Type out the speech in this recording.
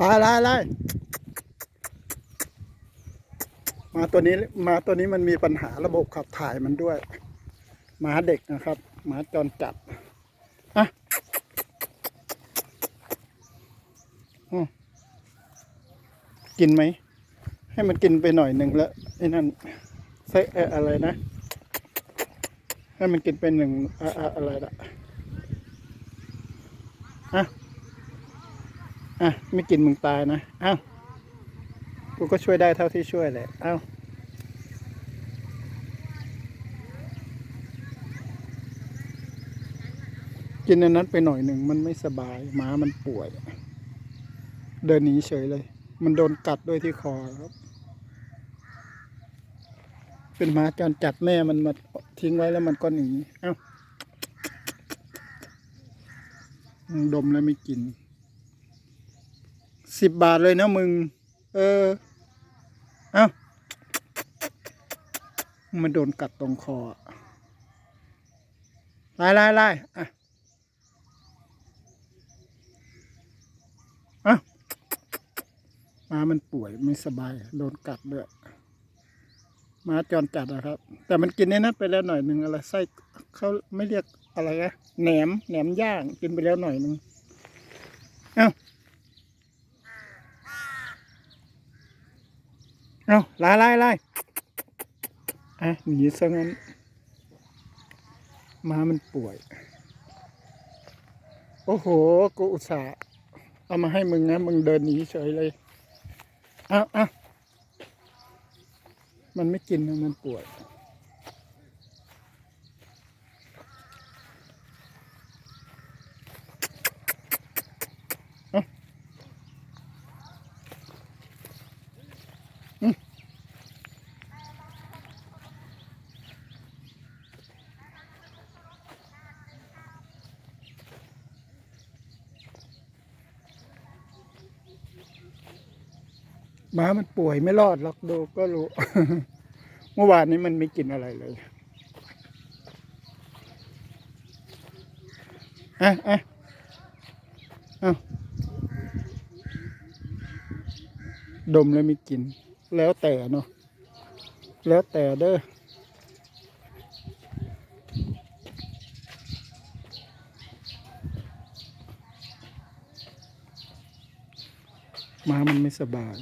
ลายลายลายมาตัวนี้มาตัวนี้มันมีปัญหาระบบขับถ่ายมันด้วยหมาเด็กนะครับหมาจรจัดอะอืมกินไหม ให้มันกินไปหน่อยหนึ่งแล้วไอ้นั่นใส่เอ่ออะไรนะ ให้มันกินไปหนึ่งอะอะอะไรละอะ อะไม่กินมึงตายนะ เอ้า กูก็ช่วยได้เท่าที่ช่วยแหละ เอ้า กินอันนั้นไปหน่อยหนึ่งมันไม่สบายหมามันป่วย เดินหนีเฉยเลย มันโดนกัดด้วยที่คอครับเป็นหมาจรจัดแม่มันมาทิ้งไว้แล้วมันก็หนี เอ้าดมแล้วไม่กิน สิบบาทเลยนะมึง เออ เอ้า มันโดนกัดตรงคอไล่ไล่ไล่อะเอ้าหมามันป่วยไม่สบาย โดนกัดด้วยมาจรจัดนะครับ แต่มันกินในนั้นไปแล้วหน่อยหนึ่งอะไรไส้เขาไม่เรียกอะไรนะแหนมแหนมย่างกินไปแล้วหน่อยหนึ่งเอ้า เอาไล่ไล่ไล่อะหนีซะงั้นม้ามันป่วย โอ้โห กูอุตส่าห์เอามาให้มึงนะ มึงเดินหนีเฉยเลยอ้าวอ้ามันไม่กินนะมันป่วย มามันป่วยไม่รอดหรอกดูก็รู้ เมื่อวานนี้มันไม่กินอะไรเลยอะอะเอาดมแล้วไม่กิน แล้วแต่เนาะแล้วแต่เด้อหมามันไม่สบาย